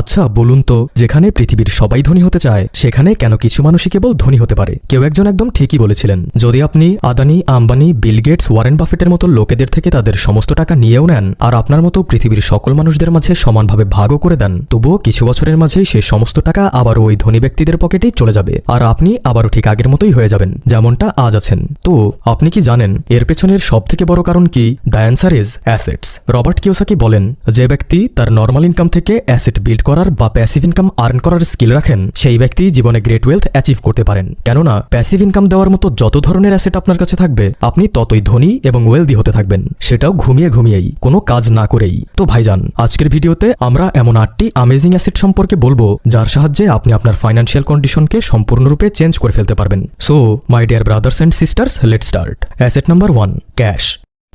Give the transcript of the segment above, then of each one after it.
আচ্ছা বলুন তো, যেখানে পৃথিবীর সবাই ধনী হতে চায়, সেখানে কেন কিছু মানুষই কেবল ধনী হতে পারে? কেউ একজন একদম ঠিকই বলেছিলেন। যদি আপনি Adani, Ambani, Bill Gates, Warren বাফেটের মতো লোকেদের থেকে তাদের সমস্ত টাকা নিয়েও নেন, আর আপনার মতো পৃথিবীর সকল মানুষদের মাঝে সমানভাবে ভাগও করে দেন, তবুও কিছু বছরের মাঝেই সেই সমস্ত টাকা আবারও ওই ধনী ব্যক্তিদের পকেটেই চলে যাবে, আর আপনি আবারও ঠিক আগের মতোই হয়ে যাবেন, যেমনটা আজ আছেন। তো, আপনি কি জানেন, এর পেছনের সব থেকে বড় কারণ কি? The answer is assets. Robert Kiyosaki বলেন, যে ব্যক্তি তার নর্মাল ইনকাম থেকে অ্যাসেট বিল্ড করার বা প্যাসিভ ইনকাম আর্ন করার স্কিল রাখেন, সেই ব্যক্তি জীবনে গ্রেট ওয়েলথ অ্যাচিভ করতে পারেন। কেননা প্যাসিভ ইনকাম দেওয়ার মতো যত ধরনের অ্যাসেট আপনার কাছে থাকবে, আপনি ততই ধনী এবং ওয়েলদি হতে থাকবেন। সেটাও ঘুমিয়ে ঘুমিয়েই, কোনো কাজ না করেই। তো ভাইজান, আজকের ভিডিওতে আমরা এমন আটটি আমেজিং অ্যাসেট সম্পর্কে বলব, যার সাহায্যে আপনি আপনার ফাইন্যান্সিয়াল কন্ডিশনকে সম্পূর্ণরূপে চেঞ্জ করে ফেলতে পারবেন। So my dear brothers and sisters let start asset number one cash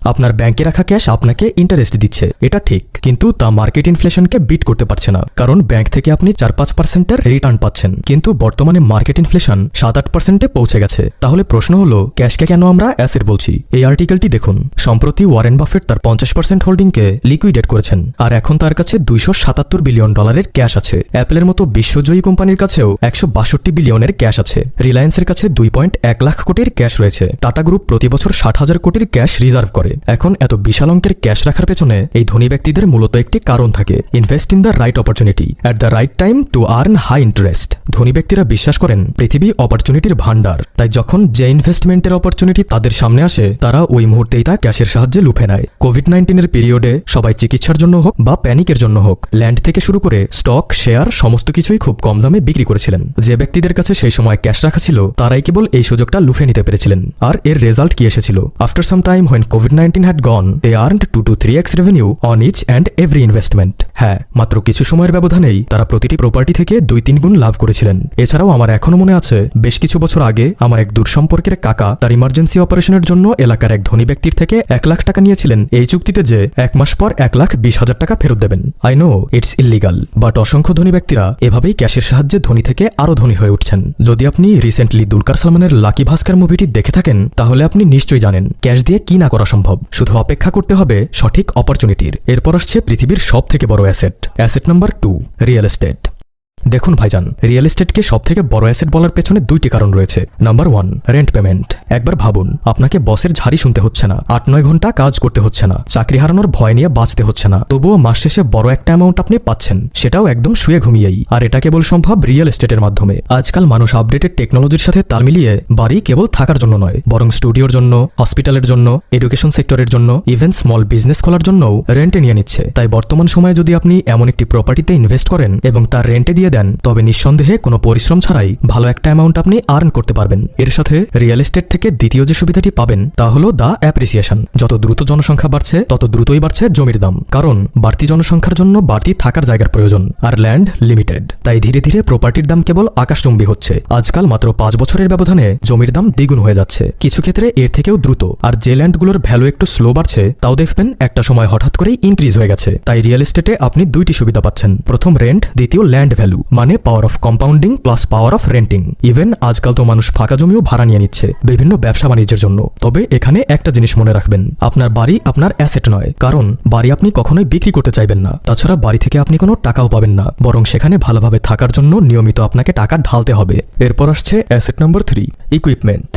আপনার ব্যাংকে রাখা ক্যাশ আপনাকে ইন্টারেস্ট দিচ্ছে। এটা ঠিক, কিন্তু তা মার্কেট ইনফ্লেশনকে বিট করতে পারছে না, কারণ ব্যাংক থেকে আপনি চার পাঁচ পার্সেন্টের রিটার্ন পাচ্ছেন। কিন্তু বর্তমানে মার্কেট ইনফ্লেশন সাত আট পার্সেন্টে পৌঁছে গেছে। তাহলে প্রশ্ন হলো, ক্যাশকে কেন আমরা অ্যাসেট বলছি? এই আর্টিকেলটি দেখুন। সম্প্রতি ওয়ারেন বাফেট তার পঞ্চাশ পার্সেন্ট হোল্ডিংকে লিকুইডেট করেছেন, আর এখন তার কাছে দুইশো সাতাত্তর বিলিয়ন ডলারের ক্যাশ আছে। অ্যাপেলের মতো বিশ্বজয়ী কোম্পানির কাছেও একশো বাষট্টি বিলিয়নের ক্যাশ আছে। রিলায়েন্সের কাছে দুই পয়েন্ট এক লাখ কোটির ক্যাশ রয়েছে। টাটা গ্রুপ প্রতি বছর ষাট হাজার কোটির ক্যাশ রিজার্ভ করে। এখন এত বিশাল অঙ্কের ক্যাশ রাখার পেছনে এই ধনী ব্যক্তিদের মূলত একটি কারণ থাকে invest in the right opportunity at the right time to earn high interest ধনী ব্যক্তিরা বিশ্বাস করেন, পৃথিবী অপরচুনিটির ভান্ডার তাই যখন যে ইনভেস্টমেন্টের অপরচুনিটি তাদের সামনে আসে, তারা ওই মুহূর্তেই তা ক্যাশের সাহায্যে লুফে নেয়। কোভিড নাইন্টিনের পিরিয়ডে সবাই চিকিৎসার জন্য হোক বা প্যানিকের জন্য হোক ল্যান্ড থেকে শুরু করে স্টক শেয়ার সমস্ত কিছুই খুব কম দামে বিক্রি করেছিলেন। যে ব্যক্তিদের কাছে সেই সময় ক্যাশ রাখা ছিল, তারাই কেবল এই সুযোগটা লুফে নিতে পেরেছিলেন। আর এর রেজাল্ট কি এসেছিল? After some time when covid nineteen had gone they earned two two three X revenue on each and every investment হ্যাঁ মাত্র কিছু সময়ের ব্যবধানেই তারা প্রতিটি প্রপার্টি থেকে দুই তিন গুণ লাভ করেছিলেন। এছাড়াও আমার এখনও মনে আছে, বেশ কিছু বছর আগে আমার এক দূর সম্পর্কের কাকা তার ইমার্জেন্সি অপারেশনের জন্য এলাকার এক ধনী ব্যক্তির থেকে এক লাখ টাকা নিয়েছিলেন এই চুক্তিতে যে এক মাস পর এক লাখ বিশ হাজার টাকা ফেরত দেবেন। I know it's illegal but অসংখ্য ধনী ব্যক্তিরা এভাবেই ক্যাশের সাহায্যে ধনী থেকে আরও ধনী হয়ে উঠছেন। যদি আপনি রিসেন্টলি দুলকার সালমানের লাকি ভাস্কর মুভিটি দেখে থাকেন, তাহলে আপনি নিশ্চয়ই জানেন, ক্যাশ দিয়ে কি না করা সম্ভব। শুধু অপেক্ষা করতে হবে সঠিক অপরচুনিটির এরপর আসছে পৃথিবীর সব থেকে বড় asset asset number two real estate দেখুন ভাইজান রিয়েল এস্টেটকে সব থেকে বড় অ্যাসেট বলার পেছনে দুইটি কারণ রয়েছে। নাম্বার ওয়ান রেন্ট পেমেন্ট একবার ভাবুন, আপনাকে বসের ঝাড়ি শুনতে হচ্ছে না, আট নয় ঘণ্টা কাজ করতে হচ্ছে না, চাকরি হারানোর ভয় নিয়ে বাঁচতে হচ্ছে না, তবুও মাস শেষে বড় একটা অ্যামাউন্ট আপনি পাচ্ছেন, সেটাও একদম শুয়ে ঘুমিয়েই। আর এটা কেবল সম্ভব রিয়েল এস্টেটের মাধ্যমে। আজকাল মানুষ আপডেটেড টেকনোলজির সাথে তাল মিলিয়ে বাড়ি কেবল থাকার জন্য নয়, বরং স্টুডিওর জন্য হসপিটালের জন্য এডুকেশন সেক্টরের জন্য ইভেন স্মল বিজনেস খোলার জন্যও রেন্টে নিয়ে নিচ্ছে। তাই বর্তমান সময়ে যদি আপনি এমন একটি প্রপার্টিতে ইনভেস্ট করেন এবং তার রেন্টে দিয়ে দেন তবে নিঃসন্দেহে কোনো পরিশ্রম ছাড়াই ভালো একটা অ্যামাউন্ট আপনি আর্ন করতে পারবেন। এর সাথে রিয়েল এস্টেট থেকে দ্বিতীয় যে সুবিধাটি পাবেন, তা হলো দ্য অ্যাপ্রিসিয়েশন যত দ্রুত জনসংখ্যা বাড়ছে, তত দ্রুতই বাড়ছে জমির দাম, কারণ বাড়তি জনসংখ্যার জন্য বাড়তি থাকার জায়গার প্রয়োজন, আর ল্যান্ড লিমিটেড তাই ধীরে ধীরে প্রপার্টির দাম কেবল আকাশচুম্বী হচ্ছে। আজকাল মাত্র পাঁচ বছরের ব্যবধানে জমির দাম দ্বিগুণ হয়ে যাচ্ছে। কিছু ক্ষেত্রে এর থেকেও দ্রুত, আর যে ল্যান্ডগুলোর ভ্যালু একটু স্লো বাড়ছে, তাও দেখবেন একটা সময় হঠাৎ করেই ইনক্রিজ হয়ে গেছে। তাই রিয়েল এস্টেটে আপনি দুইটি সুবিধা পাচ্ছেন। প্রথম রেন্ট দ্বিতীয় ল্যান্ড ভ্যালু মানে power of compounding plus power of renting even আজকাল তো মানুষ ফাঁকা জমিও ভাড়া নিয়ে নিচ্ছে বিভিন্ন ব্যবসা বাণিজ্যের জন্য। তবে এখানে একটা জিনিস মনে রাখবেন, আপনার বাড়ি আপনার অ্যাসেট নয়। কারণ বাড়ি আপনি কখনোই বিক্রি করতে চাইবেন না। তাছাড়া বাড়ি থেকে আপনি কোনো টাকাও পাবেন না। বরং সেখানে ভালোভাবে থাকার জন্য নিয়মিত আপনাকে টাকা ঢালতে হবে। এরপর আসছে অ্যাসেট নম্বর থ্রি ইকুইপমেন্ট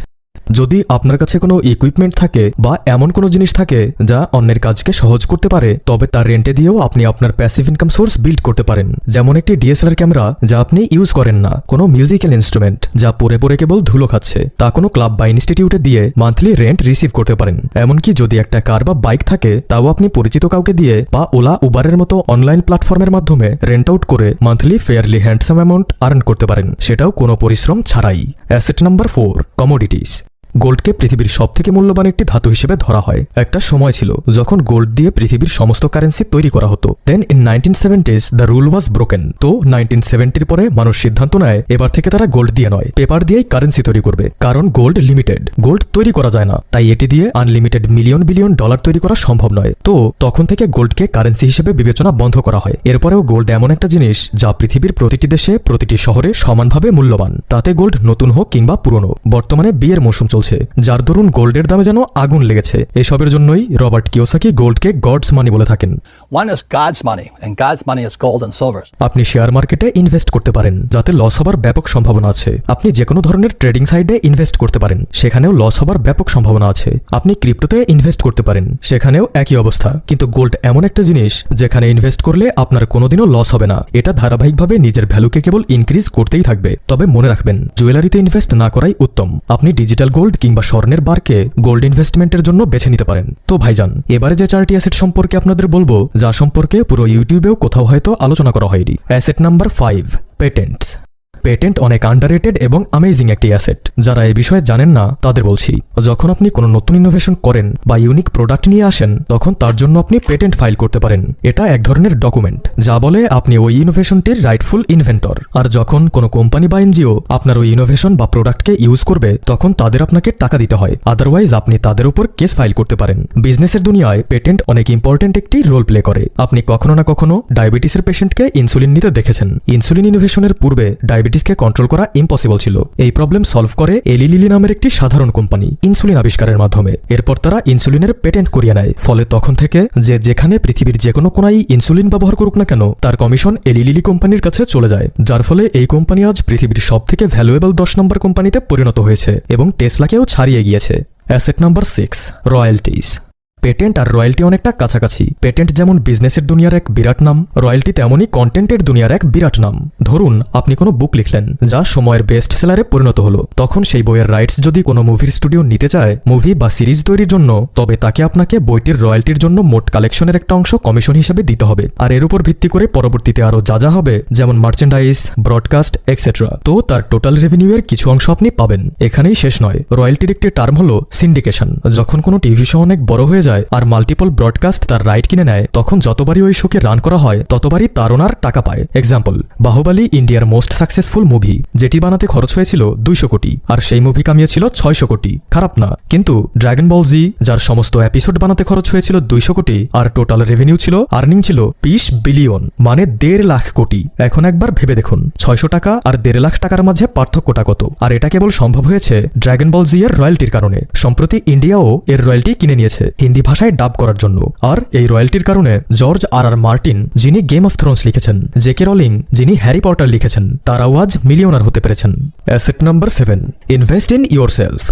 যদি আপনার কাছে কোনো ইকুইপমেন্ট থাকে বা এমন কোনো জিনিস থাকে যা অন্যের কাজকে সহজ করতে পারে, তবে তার রেন্টে দিয়েও আপনি আপনার প্যাসিভ ইনকাম সোর্স বিল্ড করতে পারেন। যেমন একটি ডিএসএলআর ক্যামেরা যা আপনি ইউজ করেন না, কোনো মিউজিক্যাল ইনস্ট্রুমেন্ট যা পরে পরে কেবল ধুলো খাচ্ছে। তা কোনো ক্লাব বা ইনস্টিটিউটে দিয়ে মান্থলি রেন্ট রিসিভ করতে পারেন। এমনকি যদি একটা কার বা বাইক থাকে, তাও আপনি পরিচিত কাউকে দিয়ে বা ওলা, উবারের মতো অনলাইন প্ল্যাটফর্মের মাধ্যমে রেন্ট আউট করে monthly fairly handsome amount earn করতে পারেন। সেটাও কোনো পরিশ্রম ছাড়াই। অ্যাসেট নাম্বার ফোর কমোডিটিস গোল্ডকে পৃথিবীর সবথেকে মূল্যবান একটি ধাতু হিসেবে ধরা হয়। একটা সময় ছিল যখন গোল্ড দিয়ে পৃথিবীর সমস্ত কারেন্সি তৈরি করা হতো। Then in nineteen seventies the rule was broken তো নাইনটিন সেভেন্টির পরে মানুষ সিদ্ধান্ত নেয়, এবার থেকে তারা গোল্ড দিয়ে নয়। পেপার দিয়েই কারেন্সি তৈরি করবে, কারণ গোল্ড লিমিটেড গোল্ড তৈরি করা যায় না, তাই এটি দিয়ে আনলিমিটেড মিলিয়ন বিলিয়ন ডলার তৈরি করা সম্ভব নয়। তো তখন থেকে গোল্ডকে কারেন্সি হিসেবে বিবেচনা বন্ধ করা হয়। এরপরেও গোল্ড এমন একটা জিনিস, যা পৃথিবীর প্রতিটি দেশে, প্রতিটি শহরে সমানভাবে মূল্যবান। তাতে গোল্ড নতুন হোক কিংবা পুরনো। বর্তমানে বিয়ের মৌসুম চলছে। যার দরুন গোল্ডের দামে যেন আগুন লেগেছে। এসবের জন্যই রবার্ট কিওসাকি গোল্ডকে গডস মানি বলে থাকেন। One is God's money, and God's money is gold and silver. আপনি শেয়ার মার্কেটে ইনভেস্ট করতে পারেন যাতে লস হবার ব্যাপক সম্ভাবনা আছে। আপনি যে কোনো ধরনের ট্রেডিং সাইডে ইনভেস্ট করতে পারেন সেখানেও লস হবার ব্যাপক সম্ভাবনা আছে। আপনি ক্রিপ্টোতে ইনভেস্ট করতে পারেন সেখানেও একই অবস্থা। কিন্তু গোল্ড এমন একটা জিনিস যেখানে ইনভেস্ট করলে আপনার কোনোদিনও লস হবে না। এটা ধারাবাহিকভাবে নিজের ভ্যালুকে কেবল ইনক্রিজ করতেই থাকবে। তবে মনে রাখবেন জুয়েলারিতে ইনভেস্ট না করাই উত্তম। আপনি ডিজিটাল গোল্ড কিংবা স্বর্ণের বারকে গোল্ড ইনভেস্টমেন্টের জন্য বেছে নিতে পারেন। তো ভাইজান এবারে যে চারটি অ্যাসেট সম্পর্কে আপনাদের বলব যা সম্পর্কে পুরো ইউটিউবেও কোথাও হয়তো আলোচনা করা হয়নি। Asset number five patents patent অনেক আন্ডারেটেড এবং আমেজিং একটি অ্যাসেট যারা এই বিষয়ে জানেন না, তাদের বলছি, যখন আপনি কোনো নতুন ইনোভেশন করেন বা ইউনিক প্রোডাক্ট নিয়ে আসেন, তখন তার জন্য আপনি পেটেন্ট ফাইল করতে পারেন। এটা এক ধরনের ডকুমেন্ট যা বলে আপনি ওই ইনোভেশনটির রাইটফুল ইনভেন্টর আর যখন কোনো কোম্পানি বা এনজিও আপনার ওই ইনোভেশন বা প্রোডাক্টকে ইউজ করবে, তখন তাদের আপনাকে টাকা দিতে হয়। আদারওয়াইজ আপনি তাদের উপর কেস ফাইল করতে পারেন। বিজনেসের দুনিয়ায় পেটেন্ট অনেক ইম্পর্টেন্ট একটি রোল প্লে করে। আপনি কখনো না কখনো ডায়াবেটিসের পেশেন্টকে ইনসুলিন নিতে দেখেছেন। ইনসুলিন ইনোভেশনের পূর্বে ডায়াবেটিসকে কন্ট্রোল করা ইম্পসিবল ছিল। এই প্রবলেম সলভ করে এলিলিলি নামের একটি সাধারণ কোম্পানি ইনসুলিন আবিষ্কারের মাধ্যমে। এরপর তারা ইনসুলিনের পেটেন্ট করিয়ে নেয়। ফলে তখন থেকে যে যেখানে পৃথিবীর যে কোনো কোনায় ইনসুলিন ব্যবহার করুক না কেন, তার কমিশন এলিলিলি কোম্পানির কাছে চলে যায়। যার ফলে এই কোম্পানি আজ পৃথিবীর সব থেকে ভ্যালুয়েবল দশ নম্বর কোম্পানিতে পরিণত হয়েছে এবং টেসলাকেও ছাড়িয়ে গিয়েছে। Asset number six royalties patent আর রয়্যালটি অনেকটা কাছাকাছি। পেটেন্ট যেমন বিজনেসের দুনিয়ার এক বিরাট নাম, রয়্যালটি তেমনই কন্টেন্টের দুনিয়ার এক বিরাট নাম। ধরুন, আপনি কোনো বুক লিখলেন, যা সময়ের বেস্ট সেলারে পরিণত হলো। তখন সেই বইয়ের রাইটস যদি কোনো মুভির স্টুডিও নিতে চায়, মুভি বা সিরিজ তৈরির জন্য, তবে তাকে আপনাকে বইটির রয়্যালটির জন্য মোট কালেকশনের একটা অংশ কমিশন হিসেবে দিতে হবে। আর এর উপর ভিত্তি করে পরবর্তীতে আরও যা যা হবে, যেমন মার্চেন্ডাইজ ব্রডকাস্ট এক্সেট্রা তো তার টোটাল রেভিনিউ এর কিছু অংশ আপনি পাবেন। এখানেই শেষ নয়। রয়্যালটির একটি টার্ম হলো সিন্ডিকেশন যখন কোনো টিভি শো অনেক বড় হয়ে যায় আর মাল্টিপল ব্রডকাস্ট তার রাইট কিনে নেয়। তখন যতবারই ওই শোকে রান করা হয়, ততবারই তার ওনার টাকা পায়। এক্সাম্পল বাহুবালি ইন্ডিয়ার মোস্ট সাকসেসফুল মুভি যেটি বানাতে খরচ হয়েছিল দুইশো কোটি, আর সেই মুভি কামিয়েছিল ছয়শো কোটি। খারাপ না। কিন্তু ড্রাগন বল জি যার সমস্ত এপিসোড বানাতে খরচ হয়েছিল দুইশো কোটি, আর টোটাল রেভিনিউ ছিল আর্নিং ছিল বিশ বিলিয়ন মানে দেড় লাখ কোটি। এখন একবার ভেবে দেখুন, ছয়শো টাকা আর দেড় লাখ টাকার মাঝে পার্থক্যটা কত? আর এটা কেবল সম্ভব হয়েছে ড্রাগন বল জি এর রয়্যালটির কারণে। সম্প্রতি ইন্ডিয়াও এর রয়্যালটি কিনে নিয়েছে। হিন্দি ভাষায় ডাব করার জন্য। আর এই রয়্যালটির কারণে জর্জ আর আর মার্টিন, যিনি গেম অফ থ্রোনস লিখেছেন জেকে রলিং যিনি হ্যারি পটার লিখেছেন, তারাও আজ মিলিয়নার হতে পেরেছেন। Asset number seven invest in your self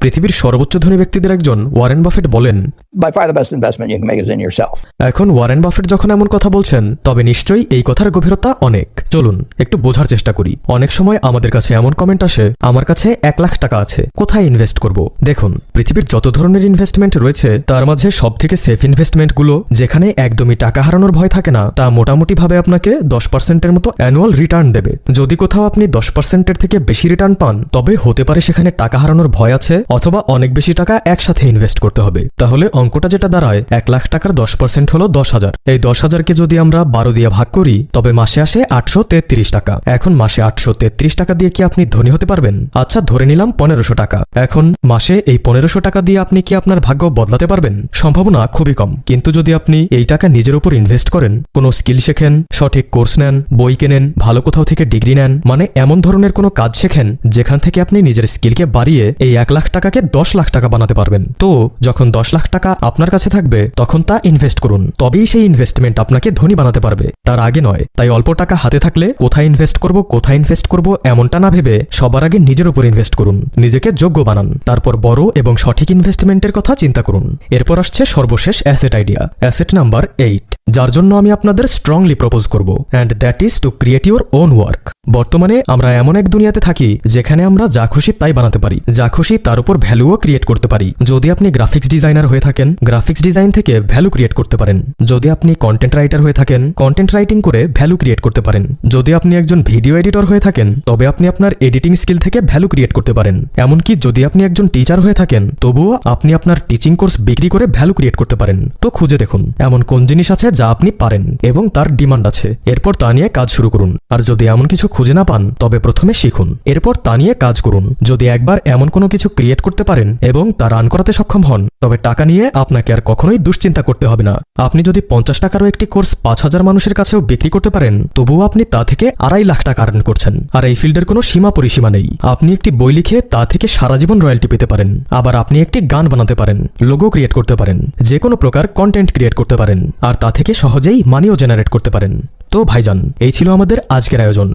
পৃথিবীর সর্বোচ্চ ধনী ব্যক্তিদের একজন ওয়ারেন বাফেট বলেন by far the best investment you can make is in yourself. এখন ওয়ারেন বাফেট যখন এমন কথা বলছেন তবে নিশ্চয়ই এই কথার গভীরতা অনেক। চলুন একটু বোঝার চেষ্টা করি। অনেক সময় আমাদের কাছে এমন কমেন্ট আসে আমার কাছে এক লাখ টাকা আছে কোথায় ইনভেস্ট করব? দেখুন পৃথিবীর যত ধরনের ইনভেস্টমেন্ট রয়েছে তার মাঝে সব থেকে সেফ ইনভেস্টমেন্টগুলো যেখানে একদমই টাকা হারানোর ভয় থাকে না তা মোটামুটিভাবে আপনাকে দশ পার্সেন্টের মতো অ্যানুয়াল রিটার্ন দেবে। যদি কোথাও আপনি দশ পার্সেন্টের থেকে বেশি রিটার্ন পান তবে হতে পারে সেখানে টাকা হারানোর ভয় আছে অথবা অনেক বেশি টাকা একসাথে ইনভেস্ট করতে হবে। তাহলে অঙ্কটা যেটা দাঁড়ায়, এক লাখ টাকার দশ পার্সেন্ট হলো দশ হাজার। এই দশ হাজারকে যদি আমরা বারো দিয়ে ভাগ করি, তবে মাসে আসে আটশো তেত্রিশ টাকা। এখন মাসে আটশো তেত্রিশ টাকা দিয়ে কি আপনি ধনী হতে পারবেন? আচ্ছা ধরে নিলাম পনেরোশো টাকা। এখন মাসে এই পনেরোশো টাকা দিয়ে আপনি কি আপনার ভাগ্য বদলাতে পারবেন? সম্ভাবনা খুবই কম। কিন্তু যদি আপনি এই টাকা নিজের উপর ইনভেস্ট করেন, কোনো স্কিল শেখেন, সঠিক কোর্স নেন, বই কেনেন, ভালো কোথাও থেকে ডিগ্রি নেন মানে এমন ধরনের কোনো কাজ শেখেন, যেখান থেকে আপনি নিজের স্কিলকে বাড়িয়ে এই এক লাখ টাকাকে দশ লাখ টাকা বানাতে পারবেন। তো, যখন দশ লাখ টাকা আপনার কাছে থাকবে, তখন তা ইনভেস্ট করুন। তবেই সেই ইনভেস্টমেন্ট আপনাকে ধনী বানাতে পারবে। তার আগে নয়, তাই অল্প টাকা হাতে থাকলে কোথায় ইনভেস্ট করব, কোথায় ইনভেস্ট করব এমনটা না ভেবে সবার আগে নিজের উপর ইনভেস্ট করুন। নিজেকে যোগ্য বানান। তারপর বড় এবং সঠিক ইনভেস্টমেন্টের কথা চিন্তা করুন। এরপর আসছে সর্বশেষ asset idea asset number eight যার জন্য আমি আপনাদের স্ট্রংলি প্রপোজ করব and that is to create your own work বর্তমানে আমরা এমন এক দুনিয়াতে থাকি, যেখানে আমরা যা খুশি তাই বানাতে পারি। যা খুশি তার উপর ভ্যালুও ক্রিয়েট করতে পারি। যদি আপনি গ্রাফিক্স ডিজাইনার হয়ে থাকেন গ্রাফিক্স ডিজাইন থেকে ভ্যালু ক্রিয়েট করতে পারেন। যদি আপনি কন্টেন্ট রাইটার হয়ে থাকেন কন্টেন্ট রাইটিং করে ভ্যালু ক্রিয়েট করতে পারেন। যদি আপনি একজন ভিডিও এডিটর হয়ে থাকেন, তবে আপনি আপনার এডিটিং স্কিল থেকে ভ্যালু ক্রিয়েট করতে পারেন। এমনকি যদি আপনি একজন টিচার হয়ে থাকেন, তবুও আপনি আপনার টিচিং কোর্স বিক্রি করে ভ্যালু ক্রিয়েট করতে পারেন। তো খুঁজে দেখুন, এমন কোন জিনিস আছে যা আপনি পারেন এবং তার ডিমান্ড আছে। এরপর তা নিয়ে কাজ শুরু করুন। আর যদি এমন কিছু খুঁজে না পান, তবে প্রথমে শিখুন। এরপর তা নিয়ে কাজ করুন। যদি একবার এমন কোনো কিছু ক্রিয়েট করতে পারেন এবং তা রান করাতে সক্ষম হন, তবে টাকা নিয়ে আপনাকে আর কখনোই দুশ্চিন্তা করতে হবে না। আপনি যদি পঞ্চাশ টাকারও একটি কোর্স পাঁচ হাজার মানুষের কাছেও বিক্রি করতে পারেন, তবুও আপনি তা থেকে আড়াই লাখ টাকা আর্ন করছেন। আর এই ফিল্ডের কোনো সীমা পরিসীমা নেই। আপনি একটি বই লিখে তা থেকে সারা জীবন রয়্যালটি পেতে পারেন। আবার আপনি একটি গান বানাতে পারেন লোগো ক্রিয়েট করতে পারেন, যে কোনো প্রকার কন্টেন্ট ক্রিয়েট করতে পারেন। আর তা থেকে থেকে সহজেই মানিও জেনারেট করতে পারেন। তো ভাইজান এই ছিল আমাদের আজকের আয়োজন।